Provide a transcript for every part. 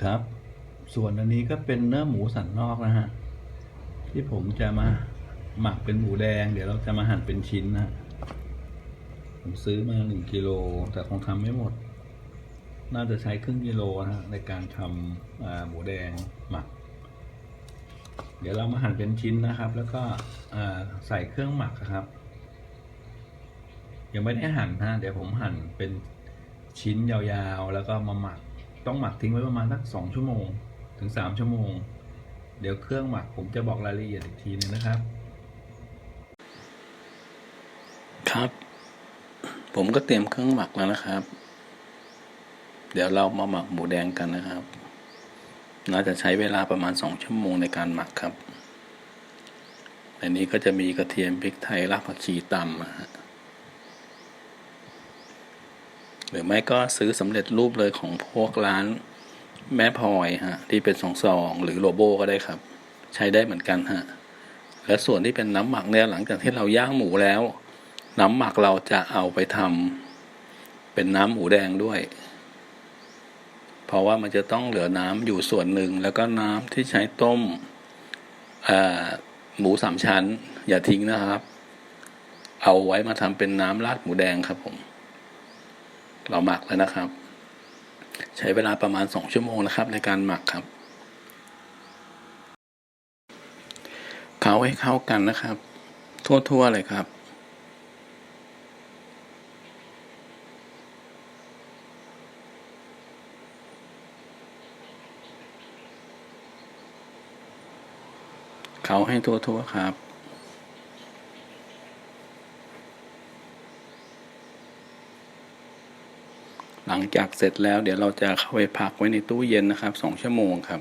ครับ ส่วนอันนี้ก็เป็นเนื้อหมูสันนอกนะฮะ ที่ผมจะมาหมักเป็นหมูแดง เดี๋ยวเราจะมาหั่นเป็นชิ้นนะผมซื้อมาหนึ่งกิโลแต่คงทำไม่หมด น่าจะใช้ครึ่งกิโลนะฮะในการทำหมูแดงหมัก เดี๋ยวเรามาหั่นเป็นชิ้นนะครับ แล้วก็ใส่เครื่องหมักครับ ยังไม่ได้หั่นนะเดี๋ยวผมหั่นเป็นชิ้นยาวๆ แล้วก็มาหมัก ต้องหมักทิ้งไว้ประมาณสักสองชั่วโมงถึงสามชั่วโมง เดี๋ยวเครื่องหมักผมจะบอกรายละเอียดอีกทีนึงนะครับ ครับ ผมก็เตรียมเครื่องหมักแล้วนะครับ เดี๋ยวเรามาหมักหมูแดงกันนะครับน่าจะใช้เวลาประมาณสองชั่วโมงในการหมักครับในนี้ก็จะมีกระเทียมพริกไทยรากผักชีตำนะฮะ หรือไม่ก็ซื้อสำเร็จรูปเลยของพวกร้านแม่พลอยฮะที่เป็นสองซองหรือโลโบก็ได้ครับ ใช้ได้เหมือนกันฮะและส่วนที่เป็นน้ำหมักเนี่ยหลังจากที่เราย่างหมูแล้ว น้ำหมักเราจะเอาไปทำเป็นน้ำหมูแดงด้วย เพราะว่ามันจะต้องเหลือน้ำอยู่ส่วนหนึ่ง แล้วก็น้ำที่ใช้ต้มหมูสามชั้น อย่าทิ้งนะครับ เอาไว้มาทำเป็นน้ำราดหมูแดงครับผม เราหมักแล้วนะครับ ใช้เวลาประมาณสองชั่วโมงนะครับ ในการหมักครับเคล้าให้เข้ากันนะครับ ทั่วๆเลยครับเขาให้ทั่วๆครับ หลังจากเสร็จแล้วเดี๋ยวเราจะเข้าไปพักไว้ในตู้เย็นนะครับสองชั่วโมงครับ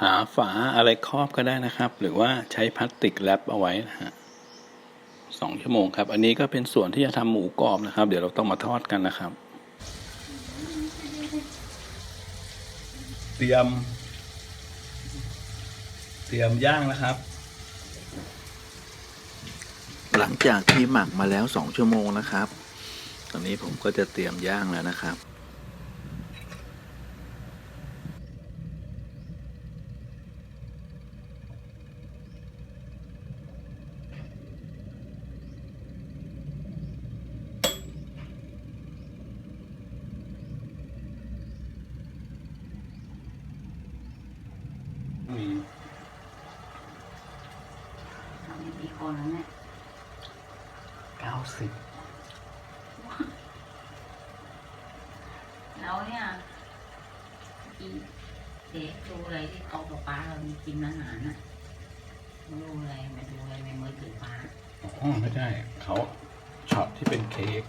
หาฝาอะไรครอบก็ได้นะครับ หรือว่าใช้พลาสติกแรปเอาไว้นะฮะสองชั่วโมงครับ อันนี้ก็เป็นส่วนที่จะทำหมูกรอบนะครับ เดี๋ยวเราต้องมาทอดกันนะครับ เตรียม เตรียมย่างนะครับ หลังจากที่หมักมาแล้วสองชั่วโมงนะครับ ตอนนี้ผมก็จะเตรียมย่างแล้วนะครับมีทำให้กี่คนแล้วเนี่ยเก้า สิบแล้วเนี่ยอีเด็กดูอะไรที่โต๊ะกับป้าเรามีกินอาหารน่ะไม่ดูอะไรไม่ดูอะไรในมือถือป้าอ๋อไม่ใช่เขาช็อตที่เป็นเค้ก